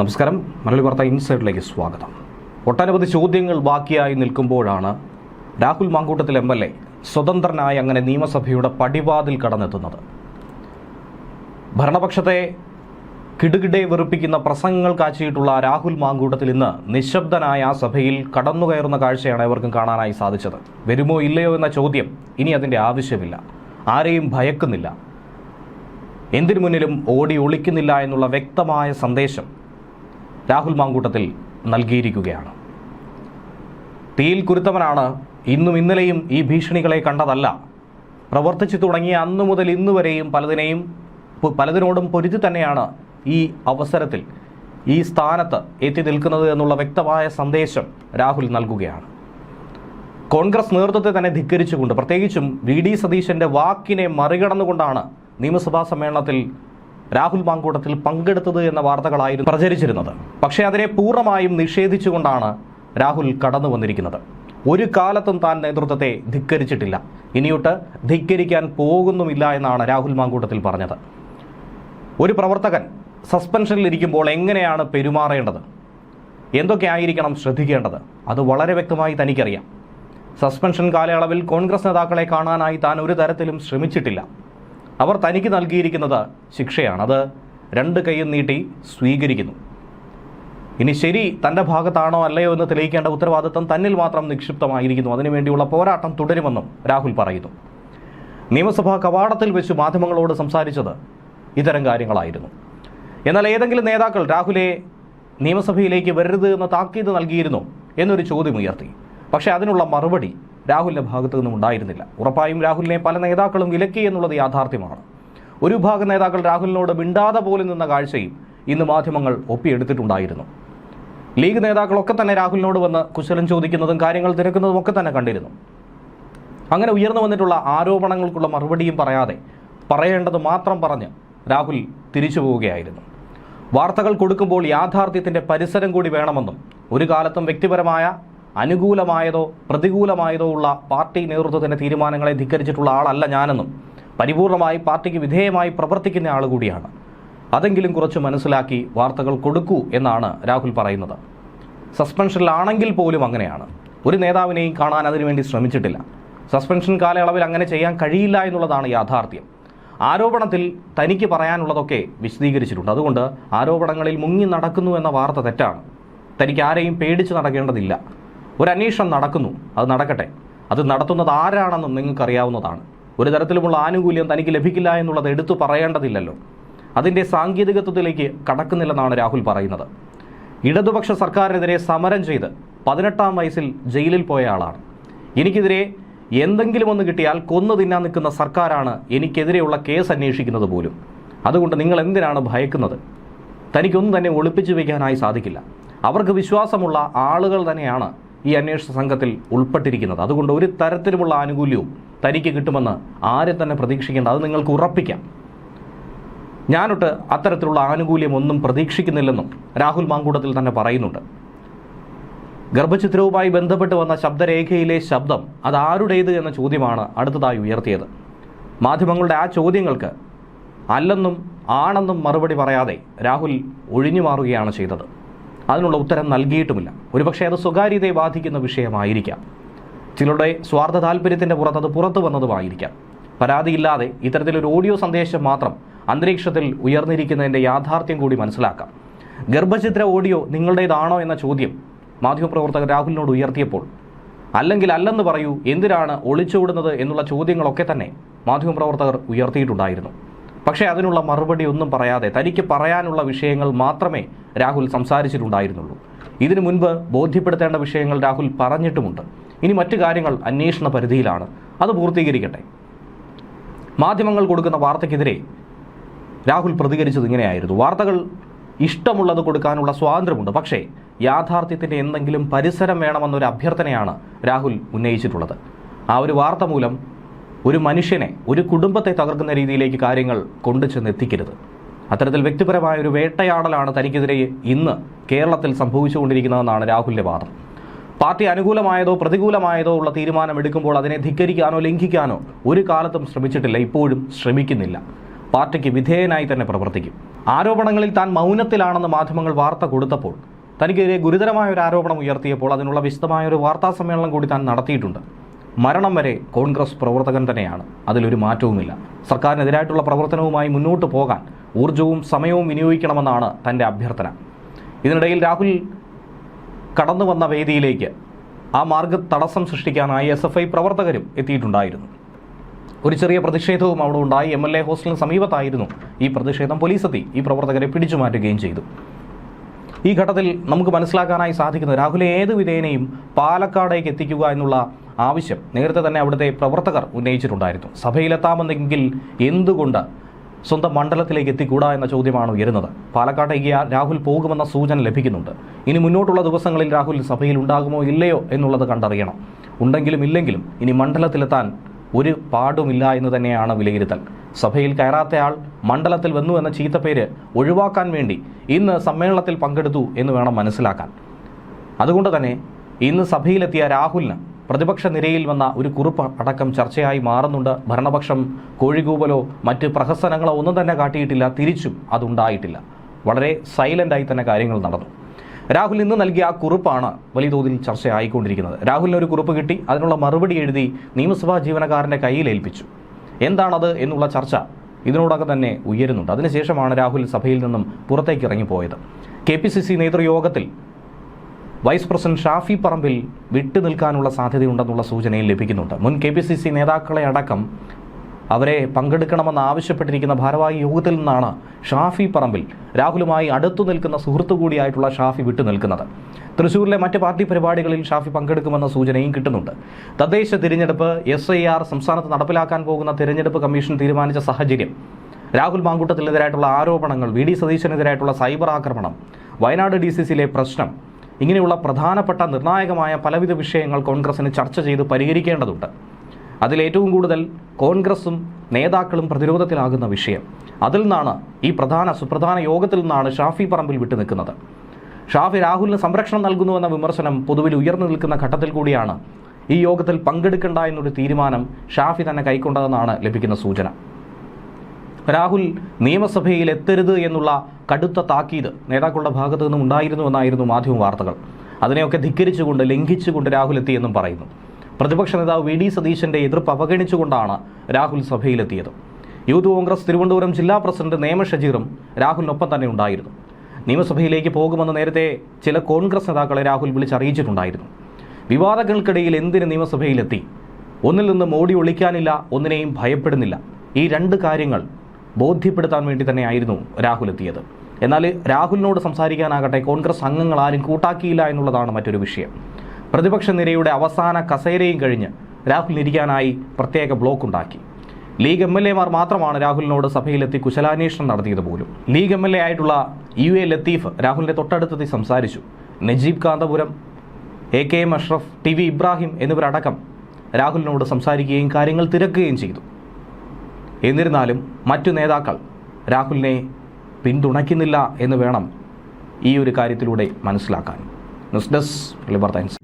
നമസ്കാരം. മലയാളി വാർത്ത ഇൻസൈഡിലേക്ക് സ്വാഗതം. ഒട്ടനവധി ചോദ്യങ്ങൾ ബാക്കിയായി നിൽക്കുമ്പോഴാണ് Rahul Mankoottathil M L A സ്വതന്ത്രനായി അങ്ങനെ നിയമസഭയുടെ പടിവാതിൽ കടന്നെത്തുന്നത്. ഭരണപക്ഷത്തെ കിടുകിടെ വെറുപ്പിക്കുന്ന പ്രസംഗങ്ങൾ കാച്ചിയിട്ടുള്ള രാഹുൽ മാങ്കൂട്ടത്തിൽ ഇന്ന് നിശബ്ദനായ ആ സഭയിൽ കടന്നുകയറുന്ന കാഴ്ചയാണ് ഇവർക്കും കാണാനായി സാധിച്ചത്. വരുമോ ഇല്ലയോ എന്ന ചോദ്യം ഇനി അതിന്റെ ആവശ്യമില്ല. ആരെയും ഭയക്കുന്നില്ല. എന്തിനു മുന്നിലും ഓടി ഒളിക്കുന്നില്ല എന്നുള്ള വ്യക്തമായ സന്ദേശം രാഹുൽ മാങ്കൂട്ടത്തിൽ നൽകിയിരിക്കുകയാണ്. തീയിൽ കുരുത്തവനാണ് ഇന്നും ഇന്നലെയും ഈ ഭീഷണികളെ കണ്ടതല്ല. പ്രവർത്തിച്ചു തുടങ്ങിയ അന്നു മുതൽ ഇന്നു വരെയും പലതിനെയും പലതിനോടും പൊരുതി തന്നെയാണ് ഈ അവസരത്തിൽ ഈ സ്ഥാനത്ത് എത്തി നിൽക്കുന്നത് എന്നുള്ള വ്യക്തമായ സന്ദേശം രാഹുൽ നൽകുകയാണ്. കോൺഗ്രസ് നേതൃത്വത്തെ തന്നെ ധിക്കരിച്ചുകൊണ്ട് പ്രത്യേകിച്ചും വി ഡി സതീശന്റെ വാക്കിനെ മറികടന്നുകൊണ്ടാണ് നിയമസഭാ സമ്മേളനത്തിൽ രാഹുൽ മാങ്കൂട്ടത്തിൽ പങ്കെടുത്തത് എന്ന വാർത്തകളായിരുന്നു പ്രചരിച്ചിരുന്നത്. പക്ഷേ അതിനെ പൂർണമായും നിഷേധിച്ചുകൊണ്ടാണ് രാഹുൽ കടന്നു വന്നിരിക്കുന്നത്. ഒരു കാലത്തും താൻ നേതൃത്വത്തെ ധിക്കരിച്ചിട്ടില്ല. ഇനിയൊട്ട് ധിക്കരിക്കാൻ പോകുന്നുമില്ല എന്നാണ് രാഹുൽ മാങ്കൂട്ടത്തിൽ പറഞ്ഞത്. ഒരു പ്രവർത്തകൻ സസ്പെൻഷനിലിരിക്കുമ്പോൾ എങ്ങനെയാണ് പെരുമാറേണ്ടത്? എന്തൊക്കെ ആയിരിക്കണം ശ്രദ്ധിക്കേണ്ടത്? അത് വളരെ വ്യക്തമായി തനിക്കറിയാം. സസ്പെൻഷൻ കാലയളവിൽ കോൺഗ്രസ് നേതാക്കളെ കാണാനായി താൻ ഒരു തരത്തിലും ശ്രമിച്ചിട്ടില്ല. അവർ തനിക്ക് നൽകിയിരിക്കുന്നത് ശിക്ഷയാണ്. അത് രണ്ട് കൈയും നീട്ടി സ്വീകരിക്കുന്നു. ഇനി ശരി തന്റെ ഭാഗത്താണോ അല്ലയോ എന്ന് തെളിയിക്കേണ്ട ഉത്തരവാദിത്തം തന്നിൽ മാത്രം നിക്ഷിപ്തമായിരിക്കുന്നു. അതിനുവേണ്ടിയുള്ള പോരാട്ടം തുടരുമെന്നും രാഹുൽ പറയുന്നു. നിയമസഭാ കവാടത്തിൽ വെച്ച് മാധ്യമങ്ങളോട് സംസാരിച്ചത് ഇത്തരം കാര്യങ്ങളായിരുന്നു. എന്നാൽ ഏതെങ്കിലും നേതാക്കൾ രാഹുലെ നിയമസഭയിലേക്ക് വരരുത് എന്ന് താക്കീത് നൽകിയിരുന്നു എന്നൊരു ചോദ്യം ഉയർത്തി. പക്ഷേ അതിനുള്ള മറുപടി രാഹുലിന്റെ ഭാഗത്തു നിന്നും ഉണ്ടായിരുന്നില്ല. ഉറപ്പായും രാഹുലിനെ പല നേതാക്കളും വിലക്കി എന്നുള്ളത് യാഥാർത്ഥ്യമാണ്. ഒരു വിഭാഗം നേതാക്കൾ രാഹുലിനോട് മിണ്ടാതെ പോലും നിന്ന കാഴ്ചയും ഇന്ന് മാധ്യമങ്ങൾ ഒപ്പിയെടുത്തിട്ടുണ്ടായിരുന്നു. ലീഗ് നേതാക്കളൊക്കെ തന്നെ രാഹുലിനോട് വന്ന് കുശലം ചോദിക്കുന്നതും കാര്യങ്ങൾ തിരക്കുന്നതും ഒക്കെ തന്നെ കണ്ടിരുന്നു. അങ്ങനെ ഉയർന്നു വന്നിട്ടുള്ള ആരോപണങ്ങൾക്കുള്ള മറുപടിയും പറയാതെ പറയേണ്ടത് മാത്രം പറഞ്ഞ് രാഹുൽ തിരിച്ചു പോവുകയായിരുന്നു. വാർത്തകൾ കൊടുക്കുമ്പോൾ യാഥാർത്ഥ്യത്തിന്റെ പരിസരം കൂടി വേണമെന്നും ഒരു കാലത്തും വ്യക്തിപരമായ അനുകൂലമായതോ പ്രതികൂലമായതോ ഉള്ള പാർട്ടി നേതൃത്വത്തിന്റെ തീരുമാനങ്ങളെ ധിക്കരിച്ചിട്ടുള്ള ആളല്ല ഞാനെന്നും പരിപൂർണമായി പാർട്ടിക്ക് വിധേയമായി പ്രവർത്തിക്കുന്ന ആൾ കൂടിയാണ്. അതെങ്കിലും കുറച്ച് മനസ്സിലാക്കി വാർത്തകൾ കൊടുക്കൂ എന്നാണ് രാഹുൽ പറയുന്നത്. സസ്പെൻഷനിലാണെങ്കിൽ പോലും അങ്ങനെയാണ്. ഒരു നേതാവിനെയും കാണാൻ അതിനുവേണ്ടി ശ്രമിച്ചിട്ടില്ല. സസ്പെൻഷൻ കാലയളവിൽ അങ്ങനെ ചെയ്യാൻ കഴിയില്ല എന്നുള്ളതാണ് യാഥാർത്ഥ്യം. ആരോപണത്തിൽ തനിക്ക് പറയാനുള്ളതൊക്കെ വിശദീകരിച്ചിട്ടുണ്ട്. അതുകൊണ്ട് ആരോപണങ്ങളിൽ മുങ്ങി നടക്കുന്നു എന്ന വാർത്ത തെറ്റാണ്. തനിക്ക് ആരെയും പേടിച്ച് നടക്കേണ്ടതില്ല. ഒരു അന്വേഷണം നടക്കുന്നു. അത് നടക്കട്ടെ. അത് നടത്തുന്നത് ആരാണെന്ന് നിങ്ങൾക്കറിയാവുന്നതാണ്. ഒരു തരത്തിലുമുള്ള ആനുകൂല്യം തനിക്ക് ലഭിക്കില്ല എന്നുള്ളത് എടുത്തു പറയേണ്ടതില്ലല്ലോ. അതിന്റെ സാങ്കേതികത്വത്തിലേക്ക് കടക്കുന്നില്ലെന്നാണ് രാഹുൽ പറയുന്നത്. ഇടതുപക്ഷ സർക്കാരിനെതിരെ സമരം ചെയ്ത് പതിനെട്ടാം വയസ്സിൽ ജയിലിൽ പോയ ആളാണ്. എനിക്കെതിരെ എന്തെങ്കിലും ഒന്ന് കിട്ടിയാൽ കൊന്നു തിന്നാൻ നിൽക്കുന്ന സർക്കാരാണ് എനിക്കെതിരെയുള്ള കേസ് അന്വേഷിക്കുന്നത് പോലും. അതുകൊണ്ട് നിങ്ങൾ എന്തിനാണ് ഭയക്കുന്നത്? തനിക്കൊന്നും തന്നെ ഒളിപ്പിച്ചു വയ്ക്കാനായി സാധിക്കില്ല. അവർക്ക് വിശ്വാസമുള്ള ആളുകൾ തന്നെയാണ് ഈ അന്വേഷണ സംഘത്തിൽ ഉൾപ്പെട്ടിരിക്കുന്നത്. അതുകൊണ്ട് ഒരു തരത്തിലുമുള്ള ആനുകൂല്യവും തനിക്ക് കിട്ടുമെന്ന് ആരെ തന്നെ പ്രതീക്ഷിക്കേണ്ട. അത് നിങ്ങൾക്ക് ഉറപ്പിക്കാം. ഞാനൊട്ട് അത്തരത്തിലുള്ള ആനുകൂല്യം ഒന്നും പ്രതീക്ഷിക്കുന്നില്ലെന്നും രാഹുൽ മാങ്കൂട്ടത്തിൽ തന്നെ പറയുന്നുണ്ട്. ഗർഭചിത്രവുമായി ബന്ധപ്പെട്ട് വന്ന ശബ്ദരേഖയിലെ ശബ്ദം അത് ആരുടേത് എന്ന ചോദ്യമാണ് അടുത്തതായി ഉയർത്തിയത്. മാധ്യമങ്ങളുടെ ആ ചോദ്യങ്ങൾക്ക് അല്ലെന്നും ആണെന്നും മറുപടി പറയാതെ രാഹുൽ ഒഴിഞ്ഞു മാറുകയാണ് ചെയ്തത്. അതിനുള്ള ഉത്തരം നൽകിയിട്ടുമില്ല. ഒരുപക്ഷെ അത് സ്വകാര്യതയെ ബാധിക്കുന്ന വിഷയമായിരിക്കാം. ചിലരുടെ സ്വാർത്ഥ താല്പര്യത്തിന്റെ പുറത്ത് അത് പുറത്തു വന്നതുമായിരിക്കാം. പരാതിയില്ലാതെ ഇത്തരത്തിലൊരു ഓഡിയോ സന്ദേശം മാത്രം അന്തരീക്ഷത്തിൽ ഉയർന്നിരിക്കുന്നതിന്റെ യാഥാർത്ഥ്യം കൂടി മനസ്സിലാക്കാം. ഗർഭചിത്ര ഓഡിയോ നിങ്ങളുടേതാണോ എന്ന ചോദ്യം മാധ്യമപ്രവർത്തകർ രാഹുലിനോട് ഉയർത്തിയപ്പോൾ അല്ലെങ്കിൽ അല്ലെന്ന് പറയൂ എന്തിനാണ് ഒളിച്ചോടുന്നത് എന്നുള്ള ചോദ്യങ്ങളൊക്കെ തന്നെ മാധ്യമപ്രവർത്തകർ ഉയർത്തിയിട്ടുണ്ടായിരുന്നു. പക്ഷേ അതിനുള്ള മറുപടി ഒന്നും പറയാതെ തനിക്ക് പറയാനുള്ള വിഷയങ്ങൾ മാത്രമേ രാഹുൽ സംസാരിച്ചിട്ടുണ്ടായിരുന്നുള്ളൂ. ഇതിനു മുൻപ് ബോധ്യപ്പെടുത്തേണ്ട വിഷയങ്ങൾ രാഹുൽ പറഞ്ഞിട്ടുമുണ്ട്. ഇനി മറ്റു കാര്യങ്ങൾ അന്വേഷണ പരിധിയിലാണ്. അത് പൂർത്തീകരിക്കട്ടെ. മാധ്യമങ്ങൾ കൊടുക്കുന്ന വാർത്തയ്ക്കെതിരെ രാഹുൽ പ്രതികരിച്ചത് ഇങ്ങനെയായിരുന്നു. വാർത്തകൾ ഇഷ്ടമുള്ളത് കൊടുക്കാനുള്ള സ്വാതന്ത്ര്യമുണ്ട്. പക്ഷേ യാഥാർത്ഥ്യത്തിന്റെ എന്തെങ്കിലും പരിസരം വേണമെന്നൊരു അഭ്യർത്ഥനയാണ് രാഹുൽ ഉന്നയിച്ചിട്ടുള്ളത്. ആ ഒരു വാർത്ത മൂലം ഒരു മനുഷ്യനെ ഒരു കുടുംബത്തെ തകർക്കുന്ന രീതിയിലേക്ക് കാര്യങ്ങൾ കൊണ്ടു ചെന്നെത്തിക്കരുത്. അത്തരത്തിൽ വ്യക്തിപരമായ ഒരു വേട്ടയാടലാണ് തനിക്കെതിരെ ഇന്ന് കേരളത്തിൽ സംഭവിച്ചുകൊണ്ടിരിക്കുന്നതെന്നാണ് രാഹുലിന്റെ വാദം. പാർട്ടി അനുകൂലമായതോ പ്രതികൂലമായതോ ഉള്ള തീരുമാനം എടുക്കുമ്പോൾ അതിനെ ധിക്കരിക്കാനോ ലംഘിക്കാനോ ഒരു കാലത്തും ശ്രമിച്ചിട്ടില്ല ഇപ്പോഴും ശ്രമിക്കുന്നില്ല. പാർട്ടിക്ക് വിധേയനായി തന്നെ പ്രവർത്തിക്കും. ആരോപണങ്ങളിൽ താൻ മൗനത്തിലാണെന്ന് മാധ്യമങ്ങൾ വാർത്ത കൊടുത്തപ്പോൾ തനിക്കെതിരെ ഗുരുതരമായ ഒരു ആരോപണം ഉയർത്തിയപ്പോൾ അതിനുള്ള വിശദമായ ഒരു വാർത്താ സമ്മേളനം കൂടി താൻ നടത്തിയിട്ടുണ്ട്. മരണം വരെ കോൺഗ്രസ് പ്രവർത്തകൻ തന്നെയാണ്. അതിലൊരു മാറ്റവുമില്ല. സർക്കാരിനെതിരായിട്ടുള്ള പ്രവർത്തനവുമായി മുന്നോട്ട് പോകാൻ ഊർജവും സമയവും വിനിയോഗിക്കണമെന്നാണ് തന്റെ അഭ്യർത്ഥന. ഇതിനിടയിൽ രാഹുൽ കടന്നു വന്ന വേദിയിലേക്ക് ആ മാർഗ തടസ്സം സൃഷ്ടിക്കാനായി എസ് എഫ് ഐ പ്രവർത്തകരും എത്തിയിട്ടുണ്ടായിരുന്നു. ഒരു ചെറിയ പ്രതിഷേധവും അവിടെ ഉണ്ടായി. എം എൽ എ ഹോസ്റ്റലിന് സമീപത്തായിരുന്നു ഈ പ്രതിഷേധം. പോലീസ് എത്തി. ഈ പ്രവർത്തകരെ പിടിച്ചു മാറ്റുകയും ചെയ്തു. ഈ ഘട്ടത്തിൽ നമുക്ക് മനസ്സിലാക്കാനായി സാധിക്കുന്നത് രാഹുലെ ഏത് വിധേനയും പാലക്കാടേക്ക് എത്തിക്കുക എന്നുള്ള ആവശ്യം. നേരത്തെ തന്നെ അവിടുത്തെ പ്രവർത്തകർ ഉന്നയിച്ചിട്ടുണ്ടായിരുന്നു. സഭയിലെത്താമെന്നെങ്കിൽ എന്തുകൊണ്ട് സ്വന്തം മണ്ഡലത്തിലേക്ക് എത്തിക്കൂടാ എന്ന ചോദ്യമാണ് ഉയരുന്നത്. പാലക്കാട്ടേക്ക് രാഹുൽ പോകുമെന്ന സൂചന ലഭിക്കുന്നുണ്ട്. ഇനി മുന്നോട്ടുള്ള ദിവസങ്ങളിൽ രാഹുൽ സഭയിൽ ഉണ്ടാകുമോ ഇല്ലയോ എന്നുള്ളത് കണ്ടറിയണം. ഉണ്ടെങ്കിലും ഇല്ലെങ്കിലും ഇനി മണ്ഡലത്തിലെത്താൻ ഒരു പാടുമില്ല എന്ന് തന്നെയാണ് വിലയിരുത്തൽ. സഭയിൽ കയറാത്തയാൾ മണ്ഡലത്തിൽ വന്നു എന്ന ചീത്തപ്പേര് ഒഴിവാക്കാൻ വേണ്ടി ഇന്ന് സമ്മേളനത്തിൽ പങ്കെടുത്തു എന്ന് വേണം മനസ്സിലാക്കാൻ. അതുകൊണ്ട് തന്നെ ഇന്ന് സഭയിലെത്തിയ രാഹുലിന് പ്രതിപക്ഷ നിരയിൽ വന്ന ഒരു കുറിപ്പ് അടക്കം ചർച്ചയായി മാറുന്നുണ്ട്. ഭരണപക്ഷം കോഴികൂവലോ മറ്റ് പ്രഹസനങ്ങളോ ഒന്നും തന്നെ കാട്ടിയിട്ടില്ല തിരിച്ചും അതുണ്ടായിട്ടില്ല. വളരെ സൈലന്റായി തന്നെ കാര്യങ്ങൾ നടന്നു. രാഹുൽ ഇന്ന് നൽകിയ ആ കുറിപ്പാണ് വലിയ തോതിൽ ചർച്ചയായിക്കൊണ്ടിരിക്കുന്നത്. രാഹുലിന് ഒരു കുറിപ്പ് കിട്ടി അതിനുള്ള മറുപടി എഴുതി നിയമസഭാ ജീവനക്കാരന്റെ കയ്യിൽ ഏൽപ്പിച്ചു. എന്താണത് എന്നുള്ള ചർച്ച ഇതിനോടകം തന്നെ ഉയരുന്നുണ്ട്. അതിനുശേഷമാണ് രാഹുൽ സഭയിൽ നിന്നും പുറത്തേക്ക് ഇറങ്ങിപ്പോയത്. കെ പി സി സി നേതൃയോഗത്തിൽ വൈസ് പ്രസിഡന്റ് ഷാഫി പറമ്പിൽ വിട്ടുനിൽക്കാനുള്ള സാധ്യതയുണ്ടെന്നുള്ള സൂചനയും ലഭിക്കുന്നുണ്ട്. മുൻ കെ പി സി സി നേതാക്കളെ അടക്കം അവരെ പങ്കെടുക്കണമെന്ന് ആവശ്യപ്പെട്ടിരിക്കുന്ന ഭാരവാഹി യോഗത്തിൽ നിന്നാണ് ഷാഫി പറമ്പിൽ രാഹുലുമായി അടുത്തു നിൽക്കുന്ന സുഹൃത്തു കൂടിയായിട്ടുള്ള ഷാഫി വിട്ടുനിൽക്കുന്നത് തൃശൂരിലെ മറ്റ് പാർട്ടി പരിപാടികളിൽ ഷാഫി പങ്കെടുക്കുമെന്ന സൂചനയും കിട്ടുന്നുണ്ട്. തദ്ദേശ തിരഞ്ഞെടുപ്പ് എസ് ഐ ആർ സംസ്ഥാനത്ത് നടപ്പിലാക്കാൻ പോകുന്ന തിരഞ്ഞെടുപ്പ് കമ്മീഷൻ തീരുമാനിച്ച സാഹചര്യം രാഹുൽ മാങ്കൂട്ടത്തിനെതിരായിട്ടുള്ള ആരോപണങ്ങൾ വി ഡി സതീശനെതിരായിട്ടുള്ള സൈബർ ആക്രമണം വയനാട് ഡി സി സിയിലെ പ്രശ്നം ഇങ്ങനെയുള്ള പ്രധാനപ്പെട്ട നിർണായകമായ പലവിധ വിഷയങ്ങൾ കോൺഗ്രസിന് ചർച്ച ചെയ്ത് പരിഹരിക്കേണ്ടതുണ്ട്. അതിലേറ്റവും കൂടുതൽ കോൺഗ്രസും നേതാക്കളും പ്രതിരോധത്തിലാകുന്ന വിഷയം. അതിൽ നിന്നാണ് ഈ പ്രധാന സുപ്രധാന യോഗത്തിൽ നിന്നാണ് ഷാഫി പറമ്പിൽ വിട്ടു നിൽക്കുന്നത്. ഷാഫി രാഹുലിന് സംരക്ഷണം നൽകുന്നുവെന്ന വിമർശനം പൊതുവിൽ ഉയർന്നു നിൽക്കുന്ന ഘട്ടത്തിൽ കൂടിയാണ് ഈ യോഗത്തിൽ പങ്കെടുക്കേണ്ട എന്നൊരു തീരുമാനം ഷാഫി തന്നെ കൈക്കൊണ്ടതെന്നാണ് ലഭിക്കുന്ന സൂചന. രാഹുൽ നിയമസഭയിൽ എത്തരുത് എന്നുള്ള കടുത്ത താക്കീത് നേതാക്കളുടെ ഭാഗത്തു നിന്നും ഉണ്ടായിരുന്നു എന്നായിരുന്നു മാധ്യമ വാർത്തകൾ. അതിനെയൊക്കെ ധിക്കരിച്ചുകൊണ്ട് ലംഘിച്ചുകൊണ്ട് രാഹുൽ എത്തിയെന്നും പറയുന്നു. പ്രതിപക്ഷ നേതാവ് വി ഡി സതീശന്റെ എതിർപ്പ് അവഗണിച്ചുകൊണ്ടാണ് രാഹുൽ സഭയിലെത്തിയത്. യൂത്ത് കോൺഗ്രസ് തിരുവനന്തപുരം ജില്ലാ പ്രസിഡന്റ് നേമ ഷജീറും രാഹുലിനൊപ്പം തന്നെ ഉണ്ടായിരുന്നു. നിയമസഭയിലേക്ക് പോകുമെന്ന് നേരത്തെ ചില കോൺഗ്രസ് നേതാക്കളെ രാഹുൽ വിളിച്ചറിയിച്ചിട്ടുണ്ടായിരുന്നു. വിവാദങ്ങൾക്കിടയിൽ എന്തിന് നിയമസഭയിലെത്തി? ഒന്നിൽ നിന്ന് മോഡി ഒളിക്കാനില്ല ഒന്നിനെയും ഭയപ്പെടുന്നില്ല. ഈ രണ്ട് കാര്യങ്ങൾ ബോധ്യപ്പെടുത്താൻ വേണ്ടി തന്നെയായിരുന്നു രാഹുൽ എത്തിയത്. എന്നാൽ രാഹുലിനോട് സംസാരിക്കാനാകട്ടെ കോൺഗ്രസ് അംഗങ്ങൾ ആരും കൂട്ടാക്കിയില്ല എന്നുള്ളതാണ് മറ്റൊരു വിഷയം. പ്രതിപക്ഷ നിരയുടെ അവസാന കസേരയും കഴിഞ്ഞ് രാഹുൽ ഇരിക്കാനായി പ്രത്യേക ബ്ലോക്ക് ഉണ്ടാക്കി. ലീഗ് എം എൽ എമാർ മാത്രമാണ് രാഹുലിനോട് സഭയിലെത്തി കുശലാന്വേഷണം നടത്തിയത് പോലും. ലീഗ് എം എൽ എ ആയിട്ടുള്ള യു എ ലത്തീഫ് രാഹുലിന്റെ തൊട്ടടുത്തെത്തി സംസാരിച്ചു. Najeeb Kanthapuram A K M Ashraf T V Ibrahim എന്നിവരടക്കം രാഹുലിനോട് സംസാരിക്കുകയും കാര്യങ്ങൾ തിരക്കുകയും ചെയ്തു. എന്നിരുന്നാലും മറ്റു നേതാക്കൾ രാഹുലിനെ പിന്തുണയ്ക്കുന്നില്ല എന്ന് വേണം ഈ ഒരു കാര്യത്തിലൂടെ മനസ്സിലാക്കാൻ. News desk ലിബർ times